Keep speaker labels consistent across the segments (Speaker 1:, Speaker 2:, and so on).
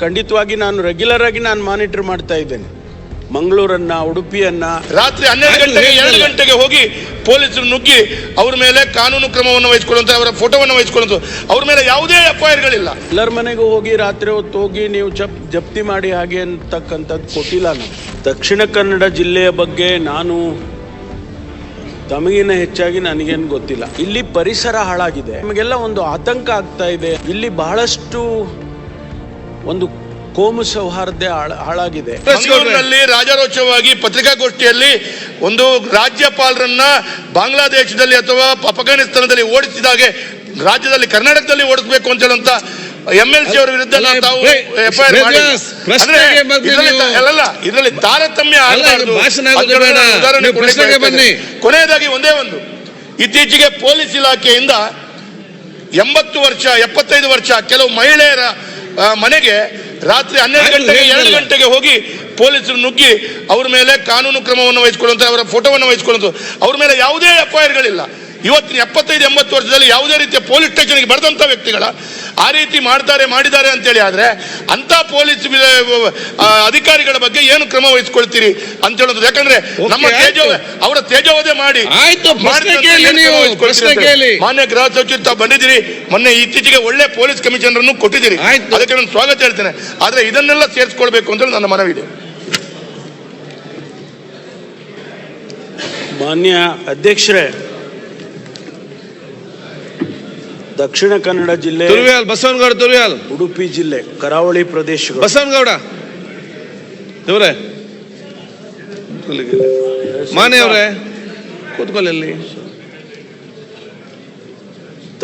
Speaker 1: ಖಂಡಿತವಾಗಿ ನಾನು ರೆಗ್ಯುಲರ್ ಆಗಿ ನಾನು ಮಾನಿಟರ್ ಮಾಡ್ತಾ ಇದ್ದೇನೆ. ಮಂಗಳೂರನ್ನ ಉಡುಪಿಯನ್ನ.
Speaker 2: ರಾತ್ರಿ ಹನ್ನೆರಡು ಗಂಟೆಗೆ ಎರಡು ಗಂಟೆಗೆ ಹೋಗಿ ಪೊಲೀಸರು ನುಗ್ಗಿ ಅವ್ರ ಮೇಲೆ ಕಾನೂನು ಕ್ರಮವನ್ನು ವಹಿಸಿಕೊಳ್ಳುವಂತ ಅವರ ಫೋಟೋವನ್ನು ವಹಿಸಿಕೊಳ್ಳುವಂತ ಅವ್ರ ಮೇಲೆ ಯಾವುದೇ ಎಫ್ಐಆರ್ಗಳಿಲ್ಲ.
Speaker 1: ಎಲ್ಲರ ಮನೆಗೂ ಹೋಗಿ ರಾತ್ರಿ ಹೊತ್ತು ಹೋಗಿ ನೀವು ಜಪ್ ಜಪ್ತಿ ಮಾಡಿ ಹಾಗೆ ಅಂತಕ್ಕಂಥದ್ದು ಕೊಟ್ಟಿಲ್ಲ ನಾನು. ದಕ್ಷಿಣ ಕನ್ನಡ ಜಿಲ್ಲೆಯ ಬಗ್ಗೆ ನಾನು ತಮಗಿನ ಹೆಚ್ಚಾಗಿ ನನಗೇನು ಗೊತ್ತಿಲ್ಲ. ಇಲ್ಲಿ ಪರಿಸರ ಹಾಳಾಗಿದೆ. ನಮಗೆಲ್ಲ ಒಂದು ಆತಂಕ ಆಗ್ತಾ ಇದೆ. ಇಲ್ಲಿ ಬಹಳಷ್ಟು ಒಂದು ಕೋಮು ಸೌಹಾರ್ದ ಹಾಳ್- ಹಾಳಾಗಿದೆ.
Speaker 2: ರಾಜಾರೋಚವಾಗಿ ಪತ್ರಿಕಾಗೋಷ್ಠಿಯಲ್ಲಿ ಒಂದು ರಾಜ್ಯಪಾಲರನ್ನ ಬಾಂಗ್ಲಾದೇಶದಲ್ಲಿ ಅಥವಾ ಅಫ್ಘಾನಿಸ್ತಾನದಲ್ಲಿ ಓಡಿಸಿದಾಗ ರಾಜ್ಯದಲ್ಲಿ ಕರ್ನಾಟಕದಲ್ಲಿ ಓಡಿಸಬೇಕು ಅಂತ ಹೇಳುವಂತ ಎಂ ಎಲ್ ಸಿ ಅವರ ವಿರುದ್ಧ
Speaker 3: ಪ್ರಶ್ನೆಗೆ ಬಂದು
Speaker 2: ಇದರಲ್ಲಿ ತಾರತಮ್ಯ
Speaker 3: ಅಲ್ಲ, ಇದು ಭಾಷಣ ಆಗೋದು ಬೇಡ.
Speaker 2: ಉದಾಹರಣೆ. ಕೊನೆಯದಾಗಿ ಒಂದೇ ಒಂದು. ಇತ್ತೀಚೆಗೆ ಪೊಲೀಸ್ ಇಲಾಖೆಯಿಂದ ಎಂಬತ್ತು ವರ್ಷ ಎಪ್ಪತ್ತೈದು ವರ್ಷ ಕೆಲವು ಮಹಿಳೆಯರ ಮನೆಗೆ ರಾತ್ರಿ ಹನ್ನೆರಡು ಗಂಟೆಗೆ ಎರಡು ಗಂಟೆಗೆ ಹೋಗಿ ಪೊಲೀಸರು ನುಗ್ಗಿ ಅವ್ರ ಮೇಲೆ ಕಾನೂನು ಕ್ರಮವನ್ನು ವಹಿಸಿಕೊಳ್ಳುವಂತ ಅವರ ಫೋಟೋವನ್ನು ವಹಿಸಿಕೊಳ್ಳುವಂತ ಅವ್ರ ಮೇಲೆ ಯಾವುದೇ ಎಫ್ಐಆರ್ಗಳಿಲ್ಲ ಇವತ್ತಿನ ಎಪ್ಪತ್ತೈದು ಎಂಬತ್ತು ವರ್ಷದಲ್ಲಿ ಯಾವುದೇ ರೀತಿಯ ಪೊಲೀಸ್ ಸ್ಟೇಷನ್ಗೆ ಬರೆದಂಥ ವ್ಯಕ್ತಿಗಳ ಆ ರೀತಿ ಮಾಡ್ತಾರೆ ಮಾಡಿದ್ದಾರೆ ಅಂತೇಳಿ ಆದರೆ ಅಂಥ ಪೊಲೀಸ್ ಅಧಿಕಾರಿಗಳ ಬಗ್ಗೆ ಏನು ಕ್ರಮ ವಹಿಸ್ಕೊಳ್ತೀರಿ ಅಂತ ಹೇಳೋದು ಯಾಕಂದ್ರೆ ನಮ್ಮ ತೇಜೋ. ಅವರ ತೇಜೋವಧೆ ಮಾಡಿ. ಮಾನ್ಯ ಗೃಹ ಸಚಿವರು ತಾವು ಬಂದಿದ್ದೀರಿ ಮೊನ್ನೆ ಇತ್ತೀಚೆಗೆ ಒಳ್ಳೆ ಪೊಲೀಸ್ ಕಮಿಷನರ್ ಅನ್ನು ಕೊಟ್ಟಿದ್ದೀರಿ
Speaker 3: ಆಯ್ತು.
Speaker 2: ಅದಕ್ಕೆ ನಾನು ಸ್ವಾಗತ ಹೇಳ್ತೇನೆ ಆದ್ರೆ ಇದನ್ನೆಲ್ಲ ಸೇರಿಸ್ಕೊಳ್ಬೇಕು ಅಂತ ಹೇಳಿ ನನ್ನ ಮನವಿ ಇದೆ
Speaker 1: ಮಾನ್ಯ ಅಧ್ಯಕ್ಷರೇ ದಕ್ಷಿಣ ಕನ್ನಡ ಜಿಲ್ಲೆ
Speaker 3: ತುರ್ವಿಯಾಲ್ ಬಸವನಗೌಡ ತುರ್ವಿಯಾಲ್
Speaker 1: ಉಡುಪಿ ಜಿಲ್ಲೆ ಕರಾವಳಿ ಪ್ರದೇಶ
Speaker 3: ಬಸವನಗೌಡ. ಇವರೇ ಮಾನೆಯವರೇ ಕೂತ್ಕೊಳ್ಳಲ್ಲಿ ಕೂತ್ಕೊಳ್ಳಿ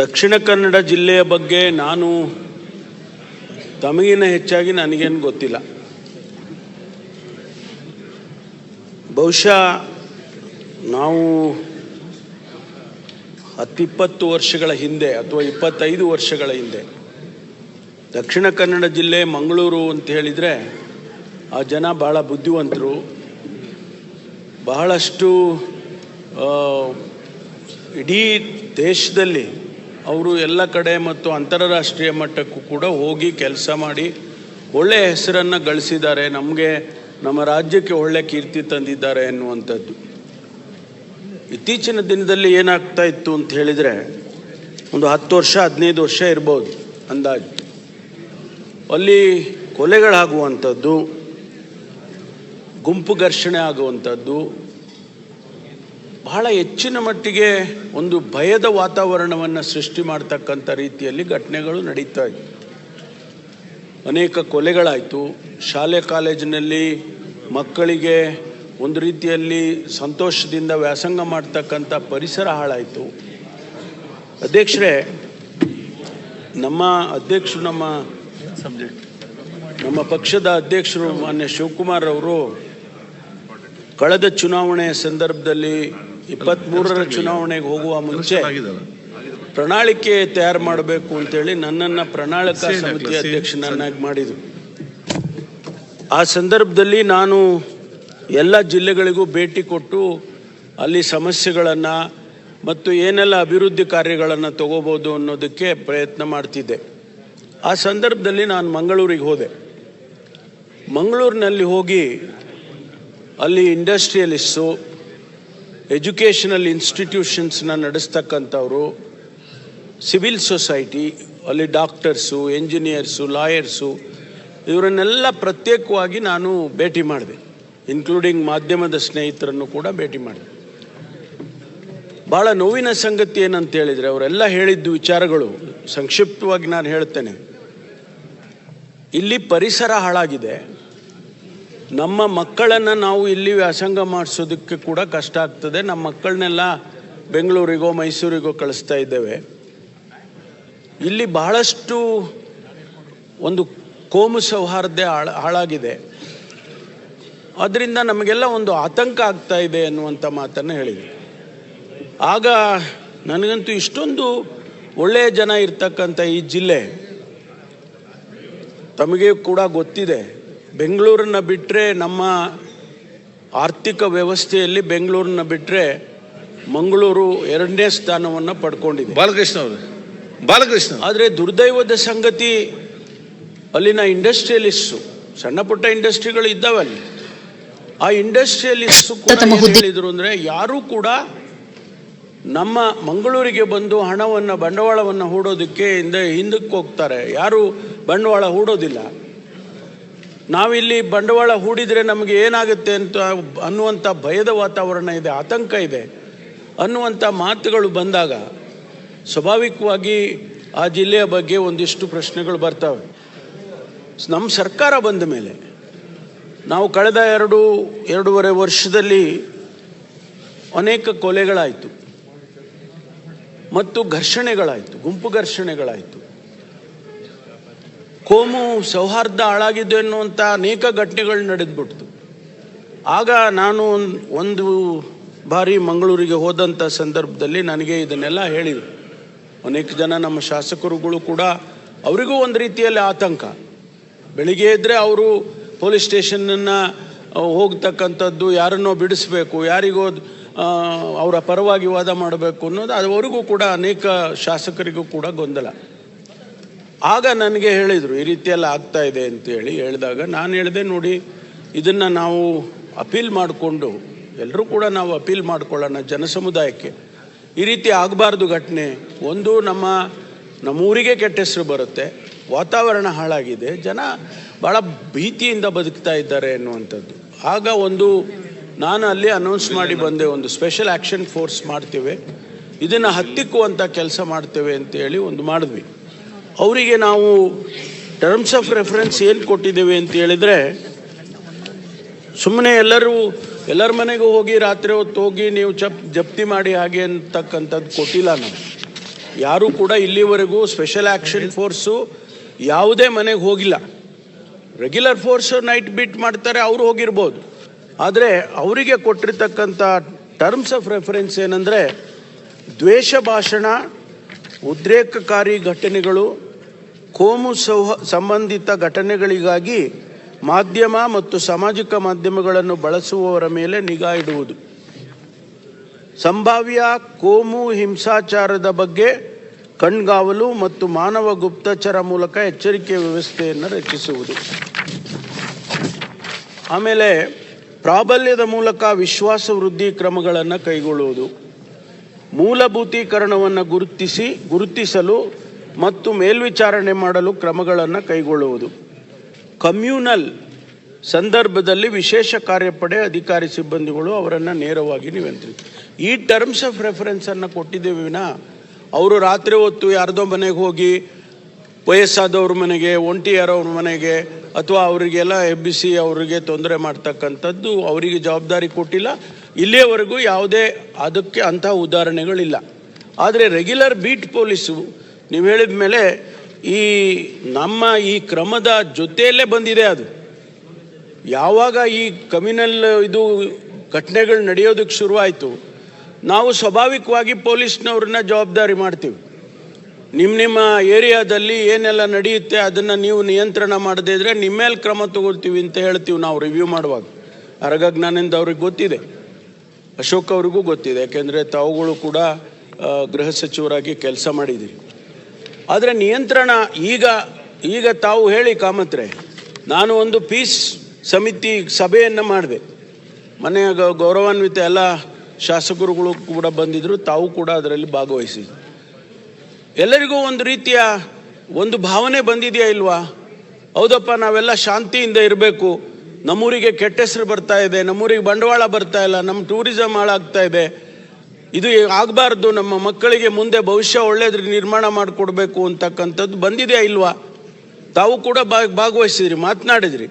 Speaker 1: ದಕ್ಷಿಣ ಕನ್ನಡ ಜಿಲ್ಲೆಯ ಬಗ್ಗೆ ನಾನು ತಮಗಿನ ಹೆಚ್ಚಾಗಿ ನನಗೇನು ಗೊತ್ತಿಲ್ಲ. ಬಹುಶಃ ನಾವು ಹತ್ತಿಪ್ಪತ್ತು ವರ್ಷಗಳ ಹಿಂದೆ ಅಥವಾ ಇಪ್ಪತ್ತೈದು ವರ್ಷಗಳ ಹಿಂದೆ ದಕ್ಷಿಣ ಕನ್ನಡ ಜಿಲ್ಲೆ ಮಂಗಳೂರು ಅಂತ ಹೇಳಿದರೆ ಆ ಜನ ಬಹಳ ಬುದ್ಧಿವಂತರು. ಬಹಳಷ್ಟು ಇಡೀ ದೇಶದಲ್ಲಿ ಅವರು ಎಲ್ಲ ಕಡೆ ಮತ್ತು ಅಂತಾರಾಷ್ಟ್ರೀಯ ಮಟ್ಟಕ್ಕೂ ಕೂಡ ಹೋಗಿ ಕೆಲಸ ಮಾಡಿ ಒಳ್ಳೆಯ ಹೆಸರನ್ನು ಗಳಿಸಿದ್ದಾರೆ. ನಮಗೆ ನಮ್ಮ ರಾಜ್ಯಕ್ಕೆ ಒಳ್ಳೆ ಕೀರ್ತಿ ತಂದಿದ್ದಾರೆ ಎನ್ನುವಂಥದ್ದು ಇತ್ತೀಚಿನ ದಿನದಲ್ಲಿ ಏನಾಗ್ತಾ ಇತ್ತು ಅಂತ ಹೇಳಿದರೆ, ಒಂದು ಹತ್ತು ವರ್ಷ, ಹದಿನೈದು ವರ್ಷ ಇರ್ಬೋದು ಅಂದಾಜು. ಅಲ್ಲಿ ಕೊಲೆಗಳಾಗುವಂಥದ್ದು, ಗುಂಪು ಘರ್ಷಣೆ ಆಗುವಂಥದ್ದು, ಬಹಳ ಹೆಚ್ಚಿನ ಮಟ್ಟಿಗೆ ಒಂದು ಭಯದ ವಾತಾವರಣವನ್ನು ಸೃಷ್ಟಿ ಮಾಡ್ತಕ್ಕಂಥ ರೀತಿಯಲ್ಲಿ ಘಟನೆಗಳು ನಡೀತಾ ಇತ್ತು. ಅನೇಕ ಕೊಲೆಗಳಾಯಿತು. ಶಾಲೆ, ಕಾಲೇಜಿನಲ್ಲಿ ಮಕ್ಕಳಿಗೆ ಒಂದು ರೀತಿಯಲ್ಲಿ ಸಂತೋಷದಿಂದ ವ್ಯಾಸಂಗ ಮಾಡ್ತಕ್ಕಂಥ ಪರಿಸರ ಹಾಳಾಯಿತು. ಅಧ್ಯಕ್ಷರೇ ನಮ್ಮ ಅಧ್ಯಕ್ಷರು ನಮ್ಮ ನಮ್ಮ ಪಕ್ಷದ ಅಧ್ಯಕ್ಷರು ಮಾನ್ಯ ಶಿವಕುಮಾರ್ ಅವರು ಕಳೆದ ಚುನಾವಣೆಯ ಸಂದರ್ಭದಲ್ಲಿ ಇಪ್ಪತ್ತ್ಮೂರರ ಚುನಾವಣೆಗೆ ಹೋಗುವ ಮುಂಚೆ ಪ್ರಣಾಳಿಕೆ ತಯಾರು ಮಾಡಬೇಕು ಅಂತೇಳಿ ನನ್ನನ್ನು ಪ್ರಣಾಳಿಕಾ ಸಮಿತಿ ಅಧ್ಯಕ್ಷನನ್ನಾಗಿ ಮಾಡಿದರು. ಆ ಸಂದರ್ಭದಲ್ಲಿ ನಾನು ಎಲ್ಲ ಜಿಲ್ಲೆಗಳಿಗೂ ಭೇಟಿ ಕೊಟ್ಟು ಅಲ್ಲಿ ಸಮಸ್ಯೆಗಳನ್ನು ಮತ್ತು ಏನೆಲ್ಲ ಅಭಿವೃದ್ಧಿ ಕಾರ್ಯಗಳನ್ನು ತಗೋಬೋದು ಅನ್ನೋದಕ್ಕೆ ಪ್ರಯತ್ನ ಮಾಡ್ತಿದ್ದೆ. ಆ ಸಂದರ್ಭದಲ್ಲಿ ನಾನು ಮಂಗಳೂರಿಗೆ ಹೋದೆ. ಮಂಗಳೂರಿನಲ್ಲಿ ಹೋಗಿ ಅಲ್ಲಿ ಇಂಡಸ್ಟ್ರಿಯಲಿಸ್ಟು, ಎಜುಕೇಷನಲ್ ಇನ್ಸ್ಟಿಟ್ಯೂಷನ್ಸ್ನ ನಡೆಸ್ತಕ್ಕಂಥವ್ರು, ಸಿವಿಲ್ ಸೊಸೈಟಿ, ಅಲ್ಲಿ ಡಾಕ್ಟರ್ಸು, ಎಂಜಿನಿಯರ್ಸು, ಲಾಯರ್ಸು, ಇವರನ್ನೆಲ್ಲ ಪ್ರತ್ಯೇಕವಾಗಿ ನಾನು ಭೇಟಿ ಮಾಡಿದೆ. ಇನ್ಕ್ಲೂಡಿಂಗ್ ಮಾಧ್ಯಮದ ಸ್ನೇಹಿತರನ್ನು ಕೂಡ ಭೇಟಿ ಮಾಡಿದೆ ಭಾಳ ನೋವಿನ ಸಂಗತಿ ಏನಂತ ಹೇಳಿದರೆ ಅವರೆಲ್ಲ ಹೇಳಿದ್ದು ವಿಚಾರಗಳು, ಸಂಕ್ಷಿಪ್ತವಾಗಿ ನಾನು ಹೇಳ್ತೇನೆ. ಇಲ್ಲಿ ಪರಿಸರ ಹಾಳಾಗಿದೆ. ನಮ್ಮ ಮಕ್ಕಳನ್ನು ನಾವು ಇಲ್ಲಿ ವ್ಯಾಸಂಗ ಮಾಡಿಸೋದಕ್ಕೆ ಕೂಡ ಕಷ್ಟ ಆಗ್ತದೆ. ನಮ್ಮ ಮಕ್ಕಳನ್ನೆಲ್ಲ ಬೆಂಗಳೂರಿಗೋ, ಮೈಸೂರಿಗೋ ಕಳಿಸ್ತಾ ಇದ್ದೇವೆ. ಇಲ್ಲಿ ಬಹಳಷ್ಟು ಒಂದು ಕೋಮು ಸೌಹಾರ್ದ ಹಾಳ, ಹಾಳಾಗಿದೆ. ಅದರಿಂದ ನಮಗೆಲ್ಲ ಒಂದು ಆತಂಕ ಆಗ್ತಾ ಇದೆ ಅನ್ನುವಂಥ ಮಾತನ್ನು ಹೇಳಿದೆ ಆಗ ನನಗಂತೂ ಇಷ್ಟೊಂದು ಒಳ್ಳೆಯ ಜನ ಇರ್ತಕ್ಕಂಥ ಈ ಜಿಲ್ಲೆ ತಮಗೆ ಕೂಡ ಗೊತ್ತಿದೆ. ಬೆಂಗಳೂರನ್ನ ಬಿಟ್ಟರೆ ನಮ್ಮ ಆರ್ಥಿಕ ವ್ಯವಸ್ಥೆಯಲ್ಲಿ ಬೆಂಗಳೂರನ್ನ ಬಿಟ್ಟರೆ ಮಂಗಳೂರು ಎರಡನೇ ಸ್ಥಾನವನ್ನು ಪಡ್ಕೊಂಡಿದೆ.
Speaker 3: ಬಾಲಕೃಷ್ಣ ಅವರು ಬಾಲಕೃಷ್ಣ
Speaker 1: ಆದರೆ ದುರ್ದೈವದ ಸಂಗತಿ ಅಲ್ಲಿನ ಇಂಡಸ್ಟ್ರಿಯಲಿಸ್ಟು ಸಣ್ಣ ಪುಟ್ಟ ಇಂಡಸ್ಟ್ರಿಗಳು ಇದ್ದಾವೆ ಅಲ್ಲಿ ಆ ಇಂಡಸ್ಟ್ರಿಯಲ್ಲಿ ಕೂಡ
Speaker 4: ತಮ್ಮ ಹುದ್ದೆ-
Speaker 1: ಹೇಳಿದ್ರು ಅಂದರೆ ಯಾರೂ ಕೂಡ ನಮ್ಮ ಮಂಗಳೂರಿಗೆ ಬಂದು ಹಣವನ್ನು ಬಂಡವಾಳವನ್ನು ಹೂಡೋದಕ್ಕೆ ಹಿಂದೆ ಹಿಂದಕ್ಕೆ ಹೋಗ್ತಾರೆ. ಯಾರು ಬಂಡವಾಳ ಹೂಡೋದಿಲ್ಲ. ನಾವಿಲ್ಲಿ ಬಂಡವಾಳ ಹೂಡಿದರೆ ನಮಗೆ ಏನಾಗುತ್ತೆ ಅಂತ ಅನ್ನುವಂಥ ಭಯದ ವಾತಾವರಣ ಇದೆ ಆತಂಕ ಇದೆ. ಅನ್ನುವಂಥ ಮಾತುಗಳು ಬಂದಾಗ ಸ್ವಾಭಾವಿಕವಾಗಿ ಆ ಜಿಲ್ಲೆಯ ಬಗ್ಗೆ ಒಂದಿಷ್ಟು ಪ್ರಶ್ನೆಗಳು ಬರ್ತವೆ. ನಮ್ಮ ಸರ್ಕಾರ ಬಂದ ಮೇಲೆ ನಾವು ಕಳೆದ ಎರಡು, ಎರಡೂವರೆ ವರ್ಷದಲ್ಲಿ ಅನೇಕ ಕೊಲೆಗಳಾಯಿತು. ಮತ್ತು ಘರ್ಷಣೆಗಳಾಯಿತು, ಗುಂಪು ಘರ್ಷಣೆಗಳಾಯಿತು. ಕೋಮು ಸೌಹಾರ್ದ ಹಾಳಾಗಿದ್ದು ಎನ್ನುವಂಥ ಅನೇಕ ಘಟನೆಗಳು ನಡೆದ್ಬಿಡ್ತು. ಆಗ ನಾನು ಒಂದ್- ಬಾರಿ ಮಂಗಳೂರಿಗೆ ಹೋದಂಥ ಸಂದರ್ಭದಲ್ಲಿ ನನಗೆ ಇದನ್ನೆಲ್ಲ ಹೇಳಿದರು. ಅನೇಕ ಜನ ನಮ್ಮ ಶಾಸಕರುಗಳು ಕೂಡ, ಅವರಿಗೂ ಒಂದು ರೀತಿಯಲ್ಲಿ ಆತಂಕ. ಬೆಳಿಗ್ಗೆ ಇದ್ದರೆ ಅವರು ಪೊಲೀಸ್ ಸ್ಟೇಷನನ್ನು ಹೋಗ್ತಕ್ಕಂಥದ್ದು ಯಾರನ್ನೋ ಬಿಡಿಸ್ಬೇಕು, ಯಾರಿಗೋ ಅವರ ಪರವಾಗಿ ವಾದ ಮಾಡಬೇಕು ಅನ್ನೋದು ಅವರಿಗೂ ಕೂಡ ಅನೇಕ ಶಾಸಕರಿಗೂ ಕೂಡ ಗೊಂದಲ. ಆಗ ನನಗೆ ಹೇಳಿದರು, ಈ ರೀತಿಯೆಲ್ಲ ಆಗ್ತಾ ಇದೆ ಅಂತೇಳಿ ಹೇಳಿದಾಗ ನಾನು ಹೇಳಿದೆ, ನೋಡಿ, ಇದನ್ನು ನಾವು ಅಪೀಲ್ ಮಾಡಿಕೊಂಡು ಎಲ್ಲರೂ ಕೂಡ ನಾವು ಅಪೀಲ್ ಮಾಡ್ಕೊಳ್ಳೋಣ ಜನಸಮುದಾಯಕ್ಕೆ. ಈ ರೀತಿ ಆಗಬಾರ್ದು ಘಟನೆ. ಒಂದು ನಮ್ಮ, ನಮ್ಮೂರಿಗೆ ಕೆಟ್ಟ ಹೆಸರು ಬರುತ್ತೆ, ವಾತಾವರಣ ಹಾಳಾಗಿದೆ, ಜನ ಭಾಳ ಭೀತಿಯಿಂದ ಬದುಕ್ತಾ ಇದ್ದಾರೆ ಅನ್ನುವಂಥದ್ದು ಆಗ ಒಂದು ನಾನು ಅಲ್ಲಿ ಅನೌನ್ಸ್ ಮಾಡಿ ಬಂದೆ, ಒಂದು ಸ್ಪೆಷಲ್ ಆ್ಯಕ್ಷನ್ ಫೋರ್ಸ್ ಮಾಡ್ತೇವೆ. ಇದನ್ನು ಹತ್ತಿಕ್ಕುವಂಥ ಕೆಲಸ ಮಾಡ್ತೇವೆ ಅಂತೇಳಿ ಒಂದು ಮಾಡಿದ್ವಿ. ಅವರಿಗೆ ನಾವು ಟರ್ಮ್ಸ್ ಆಫ್ ರೆಫರೆನ್ಸ್ ಏನು ಕೊಟ್ಟಿದ್ದೇವೆ ಅಂತ ಹೇಳಿದರೆ ಸುಮ್ಮನೆ ಎಲ್ಲರೂ, ಎಲ್ಲರ ಮನೆಗೂ ಹೋಗಿ ರಾತ್ರಿ ಹೊತ್ತು ಹೋಗಿ ನೀವು ಚಪ್ ಜಪ್ತಿ ಮಾಡಿ ಹಾಗೆ ಅಂತಕ್ಕಂಥದ್ದು ಕೊಟ್ಟಿಲ್ಲ ನಾವು. ಯಾರೂ ಕೂಡ ಇಲ್ಲಿವರೆಗೂ ಸ್ಪೆಷಲ್ ಆ್ಯಕ್ಷನ್ ಫೋರ್ಸು ಯಾವುದೇ ಮನೆಗೆ ಹೋಗಿಲ್ಲ. ರೆಗ್ಯುಲರ್ ಫೋರ್ಸ್ ನೈಟ್ ಬೀಟ್ ಮಾಡ್ತಾರೆ, ಅವರು ಹೋಗಿರ್ಬೋದು. ಆದರೆ ಅವರಿಗೆ ಕೊಟ್ಟಿರ್ತಕ್ಕಂಥ ಟರ್ಮ್ಸ್ ಆಫ್ ರೆಫರೆನ್ಸ್ ಏನಂದರೆ ದ್ವೇಷ ಭಾಷಣ, ಉದ್ರೇಕಕಾರಿ ಘಟನೆಗಳು, ಕೋಮು ಸೌಹ ಸಂಬಂಧಿತ ಘಟನೆಗಳಿಗಾಗಿ ಮಾಧ್ಯಮ ಮತ್ತು ಸಾಮಾಜಿಕ ಮಾಧ್ಯಮಗಳನ್ನು ಬಳಸುವವರ ಮೇಲೆ ನಿಗಾ ಇಡುವುದು. ಸಂಭಾವ್ಯ ಕೋಮು ಹಿಂಸಾಚಾರದ ಬಗ್ಗೆ ಕಣ್ಗಾವಲು ಮತ್ತು ಮಾನವ ಗುಪ್ತಚರ ಮೂಲಕ ಎಚ್ಚರಿಕೆ ವ್ಯವಸ್ಥೆಯನ್ನು ರಚಿಸುವುದು. ಆಮೇಲೆ ಪ್ರಾಬಲ್ಯದ ಮೂಲಕ ವಿಶ್ವಾಸ ವೃದ್ಧಿ ಕ್ರಮಗಳನ್ನು ಕೈಗೊಳ್ಳುವುದು. ಮೂಲಭೂತೀಕರಣವನ್ನು ಗುರುತಿಸಿ, ಗುರುತಿಸಲು ಮತ್ತು ಮೇಲ್ವಿಚಾರಣೆ ಮಾಡಲು ಕ್ರಮಗಳನ್ನು ಕೈಗೊಳ್ಳುವುದು. ಕಮ್ಯೂನಲ್ ಸಂದರ್ಭದಲ್ಲಿ ವಿಶೇಷ ಕಾರ್ಯಪಡೆ ಅಧಿಕಾರಿ ಸಿಬ್ಬಂದಿಗಳು ಅವರನ್ನು ನೇರವಾಗಿ ನಿಯಂತ್ರಿಸಿ. ಈ ಟರ್ಮ್ಸ್ ಆಫ್ ರೆಫರೆನ್ಸನ್ನು ಕೊಟ್ಟಿದ್ದೇವಿನ ವಿನ ಅವರು ರಾತ್ರಿ ಹೊತ್ತು ಯಾರದೋ ಮನೆಗೆ ಹೋಗಿ ವಯಸ್ಸಾದವ್ರ ಮನೆಗೆ, ಒಂಟಿಯರವ್ರ ಮನೆಗೆ, ಅಥವಾ ಅವರಿಗೆಲ್ಲ ಎಬ್ಬಿಸಿ ಅವರಿಗೆ ತೊಂದರೆ ಮಾಡ್ತಕ್ಕಂಥದ್ದು ಅವರಿಗೆ ಜವಾಬ್ದಾರಿ ಕೊಟ್ಟಿಲ್ಲ. ಇಲ್ಲಿಯವರೆಗೂ ಯಾವುದೇ ಅದಕ್ಕೆ ಅಂತಹ ಉದಾಹರಣೆಗಳಿಲ್ಲ. ಆದರೆ ರೆಗ್ಯುಲರ್ ಬೀಟ್ ಪೊಲೀಸು, ನೀವು ಹೇಳಿದ ಮೇಲೆ ಈ ನಮ್ಮ ಈ ಕ್ರಮದ ಜೊತೆಯಲ್ಲೇ ಬಂದಿದೆ ಅದು. ಯಾವಾಗ ಈ ಕಮ್ಯುನಲ್ ಇದು ಘಟನೆಗಳು ನಡೆಯೋದಕ್ಕೆ ಶುರುವಾಯಿತು ನಾವು ಸ್ವಾಭಾವಿಕವಾಗಿ ಪೊಲೀಸ್ನವ್ರನ್ನ ಜವಾಬ್ದಾರಿ ಮಾಡ್ತೀವಿ. ನಿಮ್ಮ ನಿಮ್ಮ ಏರಿಯಾದಲ್ಲಿ ಏನೆಲ್ಲ ನಡೆಯುತ್ತೆ ಅದನ್ನು ನೀವು ನಿಯಂತ್ರಣ ಮಾಡದೇ ಇದ್ರೆ ನಿಮ್ಮ ಮೇಲೆ ಕ್ರಮ ತಗೊಳ್ತೀವಿ ಅಂತ ಹೇಳ್ತೀವಿ ನಾವು ರಿವ್ಯೂ ಮಾಡುವಾಗ. ಅರಗಜ್ಞಾನಿಂದ ಅವ್ರಿಗೆ ಗೊತ್ತಿದೆ. ಅಶೋಕ್ ಅವ್ರಿಗೂ ಗೊತ್ತಿದೆ. ಯಾಕೆಂದರೆ ತಾವುಗಳು ಕೂಡ ಗೃಹ ಸಚಿವರಾಗಿ ಕೆಲಸ ಮಾಡಿದ್ದೀರಿ. ಆದರೆ ನಿಯಂತ್ರಣ ಈಗ ಈಗ ತಾವು ಹೇಳಿ ಕಾಮತ್ರೆ, ನಾನು ಒಂದು ಪೀಸ್ ಸಮಿತಿ ಸಭೆಯನ್ನು ಮಾಡಿದೆ. ಮನೆಯ ಗೌರವಾನ್ವಿತ ಎಲ್ಲ ಶಾಸಕರುಗಳು ಕೂಡ ಬಂದಿದ್ದರು ತಾವು ಕೂಡ ಅದರಲ್ಲಿ ಭಾಗವಹಿಸಿದ್ರು. ಎಲ್ಲರಿಗೂ ಒಂದು ರೀತಿಯ ಒಂದು ಭಾವನೆ ಬಂದಿದೆಯಾ ಇಲ್ವಾ? ಹೌದಪ್ಪ, ನಾವೆಲ್ಲ ಶಾಂತಿಯಿಂದ ಇರಬೇಕು. ನಮ್ಮೂರಿಗೆ ಕೆಟ್ಟ ಹೆಸರು ಬರ್ತಾ ಇದೆ, ನಮ್ಮೂರಿಗೆ ಬಂಡವಾಳ ಬರ್ತಾ ಇಲ್ಲ, ನಮ್ಮ ಟೂರಿಸಮ್ ಹಾಳಾಗ್ತಾ ಇದೆ. ಇದು ಆಗಬಾರ್ದು, ನಮ್ಮ ಮಕ್ಕಳಿಗೆ ಮುಂದೆ ಭವಿಷ್ಯ ಒಳ್ಳೇದ್ರ, ನಿರ್ಮಾಣ ಮಾಡಿಕೊಡ್ಬೇಕು ಅಂತಕ್ಕಂಥದ್ದು ಬಂದಿದೆಯಾ ಇಲ್ವಾ? ತಾವು ಕೂಡ ಭಾಗ ಭಾಗವಹಿಸಿದ್ರಿ, ಮಾತನಾಡಿದ್ರಿ.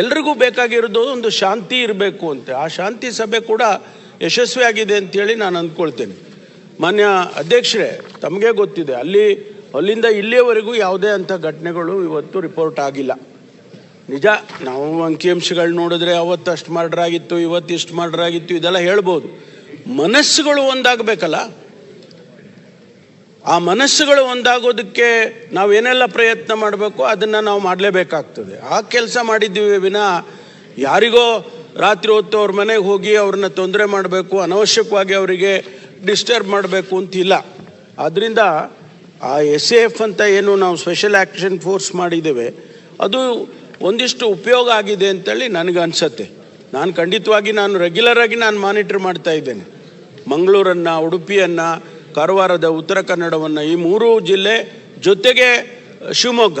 Speaker 1: ಎಲ್ರಿಗೂ ಬೇಕಾಗಿರೋದು ಒಂದು ಶಾಂತಿ ಇರಬೇಕು ಅಂತ. ಆ ಶಾಂತಿ ಸಭೆ ಕೂಡ ಯಶಸ್ವಿಯಾಗಿದೆ ಅಂತೇಳಿ ನಾನು ಅಂದ್ಕೊಳ್ತೇನೆ. ಮಾನ್ಯ ಅಧ್ಯಕ್ಷರೇ, ತಮಗೆ ಗೊತ್ತಿದೆ, ಅಲ್ಲಿ, ಅಲ್ಲಿಂದ ಇಲ್ಲಿಯವರೆಗೂ ಯಾವುದೇ ಅಂಥ ಘಟನೆಗಳು ಇವತ್ತು ರಿಪೋರ್ಟ್ ಆಗಿಲ್ಲ. ನಿಜ, ನಾವು ಅಂಕಿಅಂಶಗಳು ನೋಡಿದ್ರೆ ಅವತ್ತು ಅಷ್ಟು ಮರ್ಡರ್ ಆಗಿತ್ತು ಇವತ್ತು ಇಷ್ಟು ಮರ್ಡರ್ ಆಗಿತ್ತು ಇದೆಲ್ಲ ಹೇಳ್ಬೋದು. ಮನಸ್ಸುಗಳು ಒಂದಾಗಬೇಕಲ್ಲ? ಆ ಮನಸ್ಸುಗಳು ಒಂದಾಗೋದಕ್ಕೆ ನಾವೇನೆಲ್ಲ ಪ್ರಯತ್ನ ಮಾಡಬೇಕು ಅದನ್ನು ನಾವು ಮಾಡಲೇಬೇಕಾಗ್ತದೆ. ಆ ಕೆಲಸ ಮಾಡಿದ್ದೀವಿ ವಿನ ಯಾರಿಗೋ ರಾತ್ರಿ ಹೊತ್ತು ಅವ್ರ ಮನೆಗೆ ಹೋಗಿ ಅವ್ರನ್ನ ತೊಂದರೆ ಮಾಡಬೇಕು, ಅನವಶ್ಯಕವಾಗಿ ಅವರಿಗೆ ಡಿಸ್ಟರ್ಬ್ ಮಾಡಬೇಕು ಅಂತಿಲ್ಲ. ಆದ್ದರಿಂದ ಆ ಎಸ್ ಎ ಎಫ್ ಅಂತ ಏನು ನಾವು ಸ್ಪೆಷಲ್ ಆ್ಯಕ್ಷನ್ ಫೋರ್ಸ್ ಮಾಡಿದ್ದೇವೆ, ಅದು ಒಂದಿಷ್ಟು ಉಪಯೋಗ ಆಗಿದೆ ಅಂತೇಳಿ ನನಗೆ ಅನ್ಸತ್ತೆ. ನಾನು ಖಂಡಿತವಾಗಿ ನಾನು ರೆಗ್ಯುಲರ್ ಆಗಿ ನಾನು ಮಾನಿಟರ್ ಮಾಡ್ತಾ ಇದ್ದೇನೆ. ಮಂಗಳೂರನ್ನು, ಉಡುಪಿಯನ್ನು, ಕಾರವಾರದ ಉತ್ತರ ಕನ್ನಡವನ್ನು ಈ ಮೂರು ಜಿಲ್ಲೆ ಜೊತೆಗೆ ಶಿವಮೊಗ್ಗ.